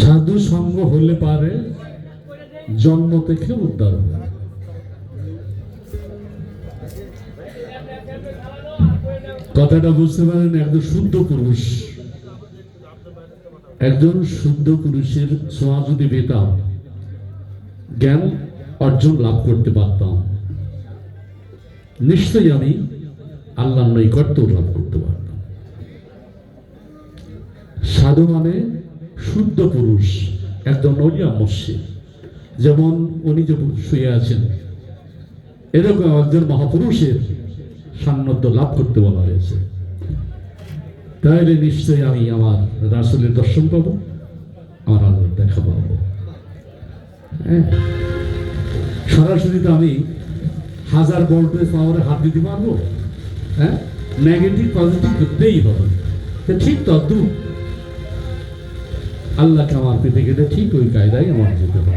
সাধু সঙ্গ হলে পারে, জন্ম থেকে উদ্ধার কথাটা বুঝতে পারেন, একজন শুদ্ধ পুরুষ। একজন শুদ্ধ পুরুষের ছোঁয়া যদি পেতাম, জ্ঞান অর্জন লাভ করতে পারতাম। নিশ্চয়ই আমি আল্লাহ নৈকট্য লাভ করতে পারতাম। সাধু মানে শুদ্ধ পুরুষ, একজন অলিয়া মস্যিদ যেমন উনি যে শুয়ে আছেন, এরকম একজন মহাপুরুষের সান্নিধ্য লাভ করতে বলা হয়েছে। তাহলে নিশ্চয়ই আমি আমার রাসুলের দর্শন পাবো, আমার আল্লাহ দেখা পাবো। হ্যাঁ। সরাসরি তো আমি হাজার ভোল্টেজ পাওয়ারে হাত দিতে পারব। হ্যাঁ? নেগেটিভ পজিটিভ করতেই হবে। ঠিক তদ্রুপ আল্লাহকে আমার পেতে গেলে ঠিক ওই কায়দায় আমার যেতে হবে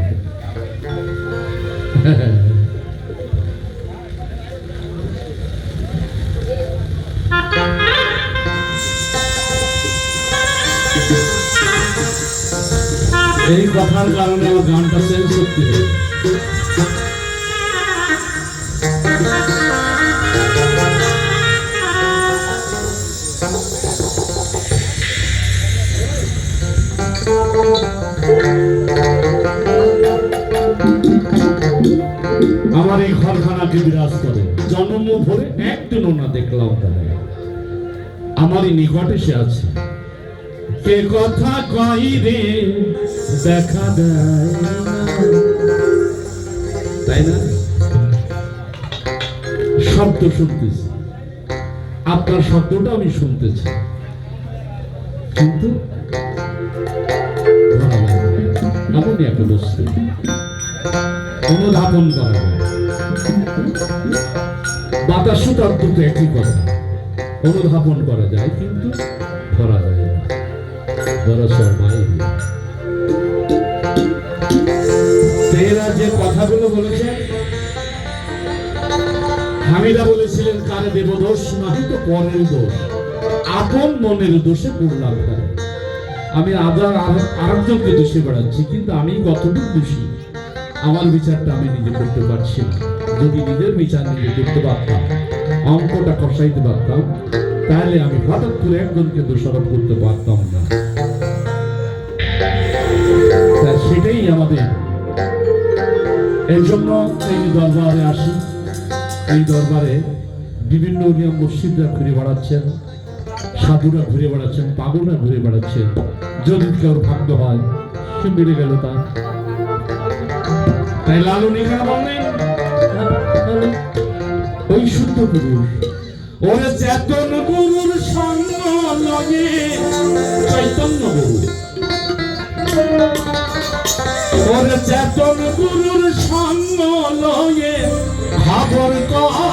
এই কথার কারণে আমার গানটা চেঞ্জ করতে আমার এই ঘরখানাকে বিরাজ করে। জন্ম ভরে একদিনও না দেখলাম তাদের আমারই নিকটে সে আছে। কে কথা কই দেখা দেয় তাই না? শব্দ শুনতেছি। আপনার শব্দটা আমি শুনতেছি কিন্তু এমনই একটা বস্তু অনুধাবন করা যায়। বাতাসও তার দুটো একই কথা। অনুধাবন করা যায় কিন্তু ধরা যায় না। ধরা সবাই তেরা যে কথাগুলো বলেছেন, হামিদা বলেছিলেন কারে দেব দোষ নাহি তো পরের দোষ। আপন মনের দোষে পড়লাম আমি আবার আরেকজনকে দোষে বেড়াচ্ছি কিন্তু আমি কতটুকু দোষী? আমার বিচারটা আমি নিজে করতে পারছি না। যদি নিজের বিচার নিজে করতে পারতাম, অঙ্কটা কষাইতে পারতাম, তাহলে আমি হঠাৎ করে একজনকে দোষারোপ করতে পারতাম না। সেটাই আমাদের। এই জন্য এই দরবারে আসি। এই দরবারে বিভিন্ন নিয়ম মসজিদরা ঘুরে বেড়াচ্ছেন, সাধুরা ঘুরে বেড়াচ্ছেন, পাগলরা ঘুরে বেড়াচ্ছেন। যদি কেউ ভাগ্য হয়, সে বেড়ে গেল তার। তাই লালু নিকা বললেন, ওই শুদ্ধ পুরুষ ওরে চেতন গুরুর সঙ্গ লগে চৈতন্য গুরু ওরে চেতন গুরুর সঙ্গ লগে ভাবর কর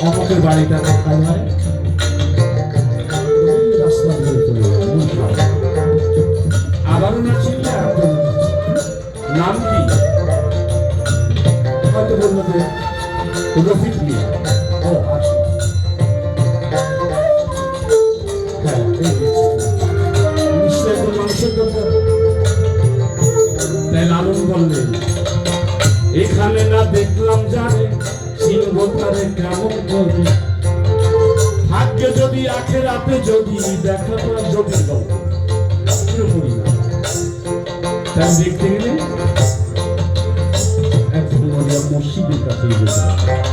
অমকের বাড়িটা কোথায় হয় আবারও। নাম আচ্ছা। হ্যাঁ তাই লালন এখানে না দেখলাম জানে তারে কেমন করব ভাগ্যে যদি আখের রাতে যদি, দেখা তোমার যদি দেখতে গেলে মসজিদের কাছে যেতে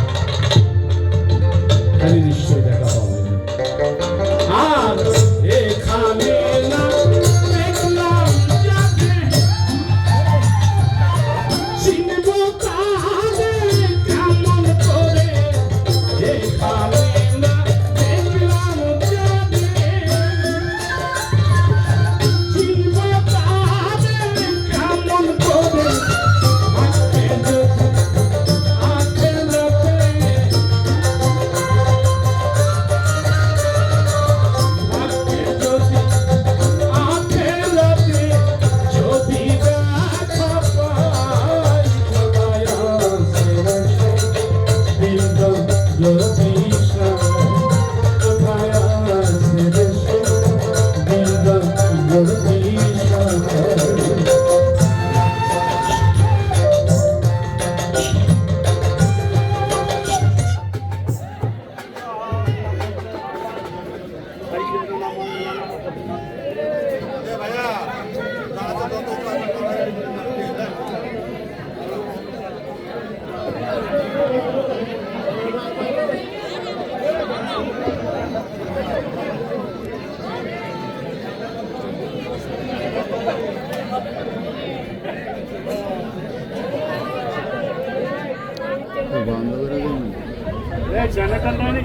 সন্ধে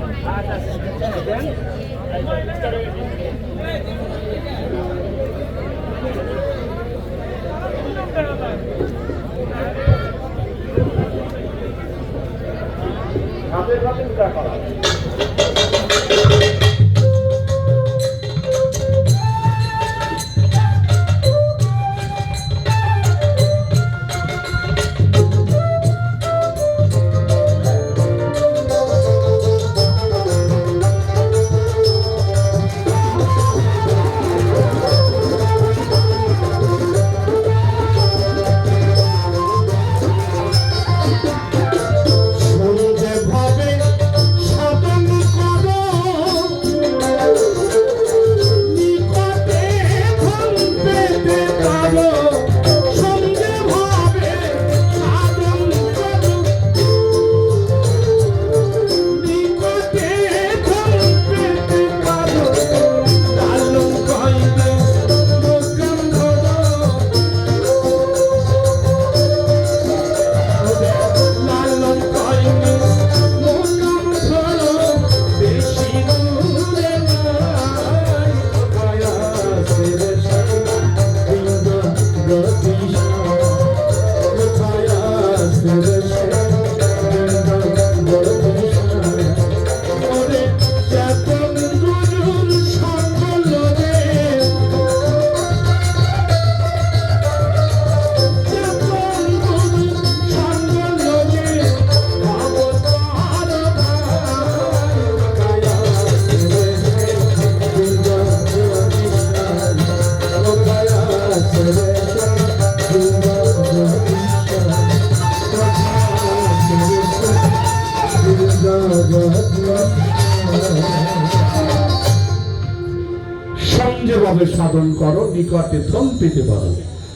নিকটে পেতে পারো।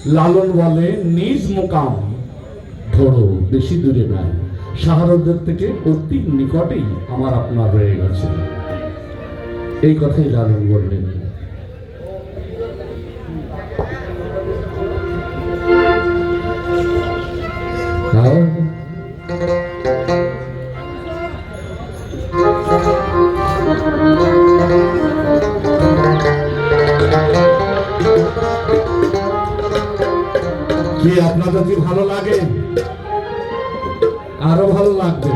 লালন বলে, নিজ মোকাম ধরো, বেশি দূরে নয়। শাহরদের থেকে অতি নিকটেই আমার আপনার রয়ে গেছে। এই কথাই লালন বললেন। কি আপনাদের কি ভালো লাগে? আরও ভালো লাগবে।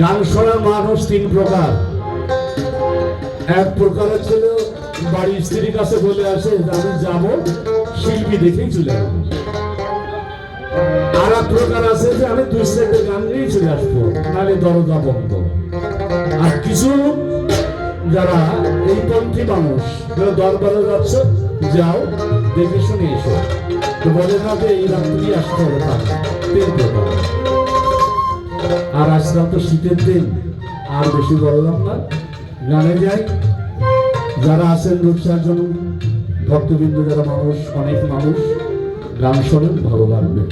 গান শোনার মানুষ তিন প্রকার। এক প্রকার ছিল বাড়ির স্ত্রীর কাছে বলে আসে, আমি যাব শিল্পী দেখেই চলে আর এক প্রকার আছে যে, আমি দুই সেটে গান নিয়েই চলে আসব, নাহলে দরজা বন্ধ। আর কিছু যারা এই পন্থী মানুষ দরবারে যাচ্ছে, যাও, দেখে শুনে এসো। তো বলে না যে এই রাত্রি আসতে হবে না। আর আজকাল তো শীতের দিন, আর বেশি বললাম না। গানে যাই। যারা আছেন রূপসার্জন ভক্তবৃন্দ, যারা মানুষ, অনেক মানুষ, গান শোনেন, ভালো লাগবে।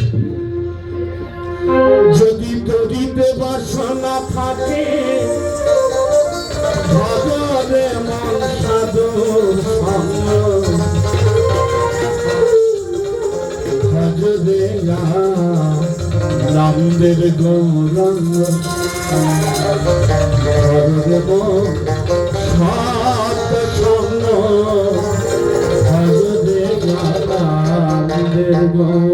যদি তরিতে বাসনা থাকে মন নামদের গৌরঙ্গ মন সত সঙ্গ ভজরে নামদের গৌরঙ্গ